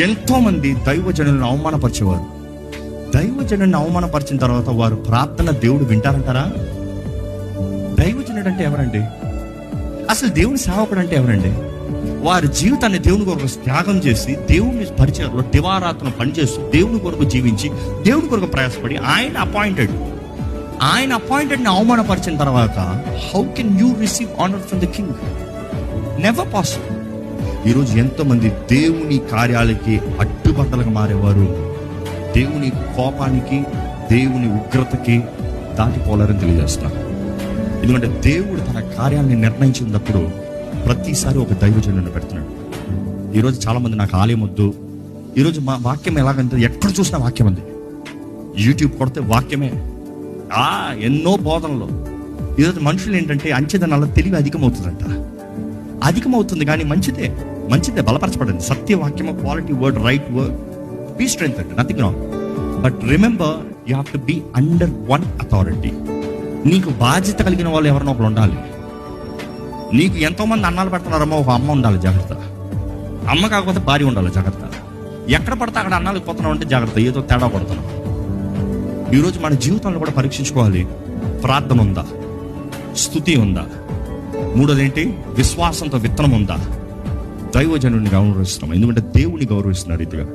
ఎంతో మంది దైవజనులను అవమానపరిచేవారు. దైవజనులను అవమానపరిచిన తర్వాత వారు ప్రార్థన దేవుడు వింటారంటారా? దైవజనుడు అంటే ఎవరండి? అసలు దేవుని సేవకుడు అంటే ఎవరండి? వారి జీవితాన్ని దేవుని కొరకు త్యాగం చేసి దేవుని పరిచయంలో దివారాత్రం పనిచేస్తూ దేవుని కొరకు జీవించి దేవుని కొరకు ప్రయాసపడి ఆయన అపాయింటెడ్. ఆయన అపాయింటెడ్ని అవమానపరిచిన తర్వాత how can you receive honour from the king never possible ఈరోజు ఎంతోమంది దేవుని కార్యాలకి అడ్డుబండలుగా మారేవారు? దేవుని కోపానికి దేవుని ఉగ్రతకి దాటిపోలారని తెలియజేస్తున్నారు. ఎందుకంటే దేవుడు తన కార్యాలని నిర్ణయించినప్పుడు ప్రతిసారి ఒక దైవజనుని పెడుతున్నాడు. ఈరోజు చాలామంది నాకు ఆలయం వద్దు. ఈరోజు మా వాక్యం ఎలాగంటే ఎక్కడ చూసినా వాక్యం ఉంది. యూట్యూబ్ కొడితే వాక్యమే. ఆ ఎన్నో బోధనలు. ఈరోజు మనుషులు ఏంటంటే అంచెదనాల తెలివి అధికమవుతుందంట. అధికమవుతుంది కానీ మంచిదే. మంచిదే బలపరచబడింది. సత్యవాక్యము quality word right word be strength అంటే nothing wrong but remember you have to be under one authority నీకు బాధ్యత కలిగిన వాళ్ళు ఎవరినో ఒకరు ఉండాలి. నీకు ఎంతోమంది అన్నాలు పెడుతున్నారమ్మో ఒక అమ్మ ఉండాలి జాగ్రత్త. అమ్మ కాకపోతే భార్య ఉండాలి జాగ్రత్త. ఎక్కడ పడితే అక్కడ అన్నాలు పోతున్నావు అంటే జాగ్రత్త. ఏదో తేడా పడుతున్నావు ఈరోజు మన జీవితంలో కూడా పరీక్షించుకోవాలి. ప్రార్థన ఉందా? స్థుతి ఉందా? మూడోది ఏంటి విశ్వాసంతో విత్తనం ఉందా దైవజనుడిని గౌరవిస్తున్నాం. ఎందుకంటే దేవుని గౌరవిస్తున్నారు ఇదిగా.